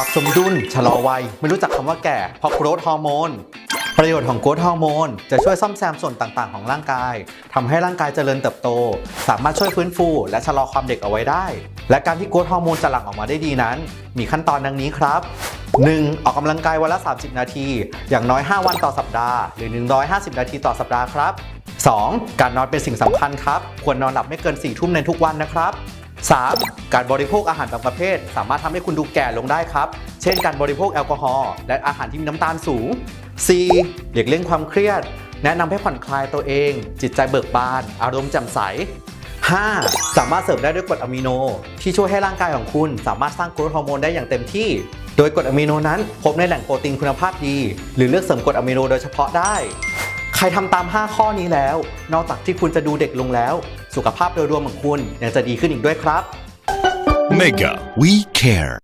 ปรับสมดุลชะลอวัย ไม่รู้จักคำว่าแก่เพราะโกรทฮอร์โมนประโยชน์ของโกรทฮอร์โมนจะช่วยซ่อมแซมส่วนต่างๆ ของร่างกายทำให้ร่างกายเจริญเติบโต สามารถช่วยฟื้นฟู และชะลอความเด็กเอาไว้ได้ และการที่โกรทฮอร์โมนจะหลั่งออกมาได้ดีนั้น มีขั้นตอนดังนี้ครับ 1. ออกกำลังกายวันละ 30 นาที อย่างน้อย 5 วันต่อสัปดาห์ หรือ 150 นาทีต่อสัปดาห์ครับ 2. การนอนเป็นสิ่งสำคัญครับ ควรนอนหลับไม่เกิน4ทุ่มในทุกวันนะครับ 3. การบริโภคอาหารบางประเภท สามารถทำให้คุณดูแก่ลงได้ครับ เช่น การบริโภคแอลกอฮอล์และอาหารที่มีน้ำตาลสูง 4. หลีกเลี่ยงความเครียด แนะนำให้ผ่อนคลายตัวเอง จิตใจเบิกบาน อารมณ์แจ่มใส 5. สามารถเสริมได้ด้วยกรดอะมิโน ที่ช่วยให้ร่างกายของคุณ สามารถสร้างกรดฮอร์โมนได้อย่างเต็มที่ โดยกรดอะมิโนนั้นพบในแหล่งโปรตีนคุณภาพดี หรือเลือกเสริมกรดอะมิโนโดยเฉพาะได้ ใครทำตาม 5 ข้อนี้แล้ว นอกจากที่คุณจะดูเด็กลงแล้ว สุขภาพโดยรวมของคุณยังจะดีขึ้นอีกด้วยครับ Mega We Care